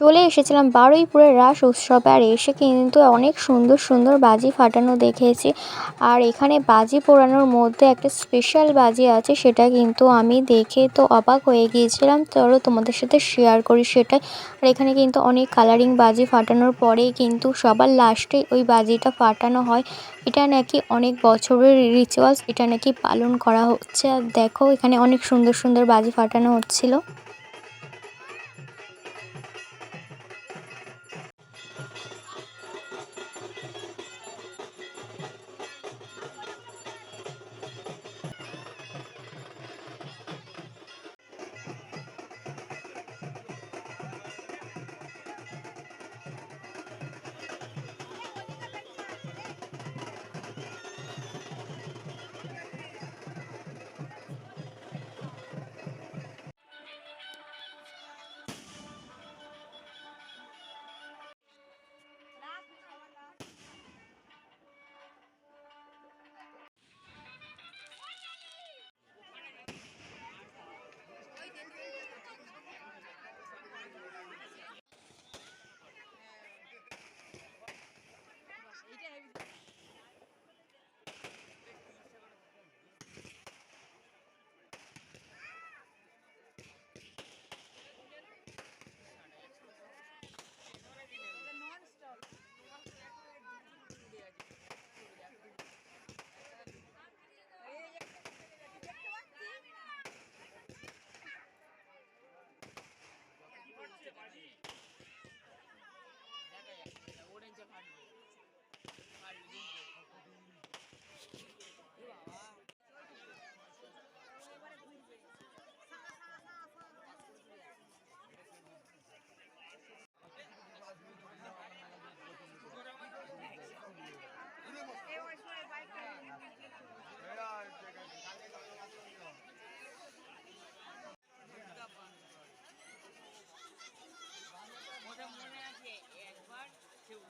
চলে এসেছিলাম বারুইপুরের রাস উৎসবে। আর এসে কিন্তু অনেক সুন্দর সুন্দর বাজি ফাটানো দেখেছি। আর এখানে বাজি পোড়ানোর মধ্যে একটা স্পেশাল বাজি আছে, সেটা কিন্তু আমি দেখে তো অবাক হয়ে গিয়েছিলাম। চলো তোমাদের সাথে শেয়ার করি সেটাই। আর এখানে কিন্তু অনেক কালারিং বাজি ফাটানোর পরেই কিন্তু সবার লাস্টে ওই বাজিটা ফাটানো হয়। এটা নাকি অনেক বছরের রিচুয়ালস এটা নাকি পালন করা হচ্ছে। আর দেখো, এখানে অনেক সুন্দর সুন্দর বাজি ফাটানো হচ্ছিল।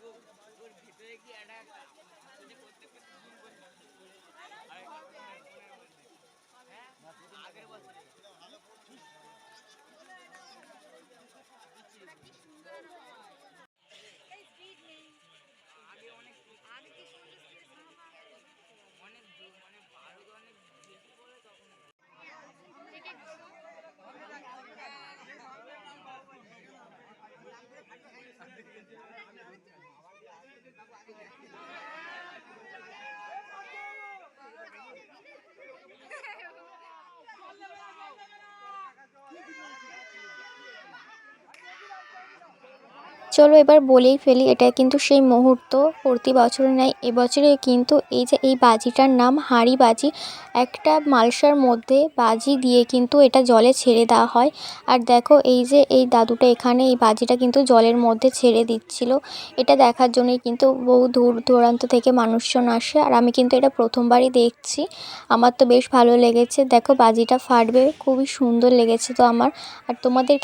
ওর ভেতরে কি একটা সেটা করতে করতে চলো এবার বলেই ফেলি, এটা কিন্তু সেই মুহূর্ত। প্রতি বছর নেয় এবছরে কিন্তু এই যে এই বাজিটার নাম হাঁড়ি বাজি, একটা মালসার মধ্যে বাজি দিয়ে কিন্তু এটা জলে ছেড়ে দেওয়া হয়। আর দেখো এই যে এই দাদুটা এখানে এই বাজিটা কিন্তু জলের মধ্যে ছেড়ে দিচ্ছিল। এটা দেখার জন্যই কিন্তু বহু দূর দূরান্ত থেকে মানুষজন আসে। আর আমি কিন্তু এটা প্রথমবারই দেখছি। আমার তো বেশ ভালো লেগেছে। দেখো বাজিটা ফাটবে, খুবই সুন্দর লেগেছে তো আমার। আর তোমাদের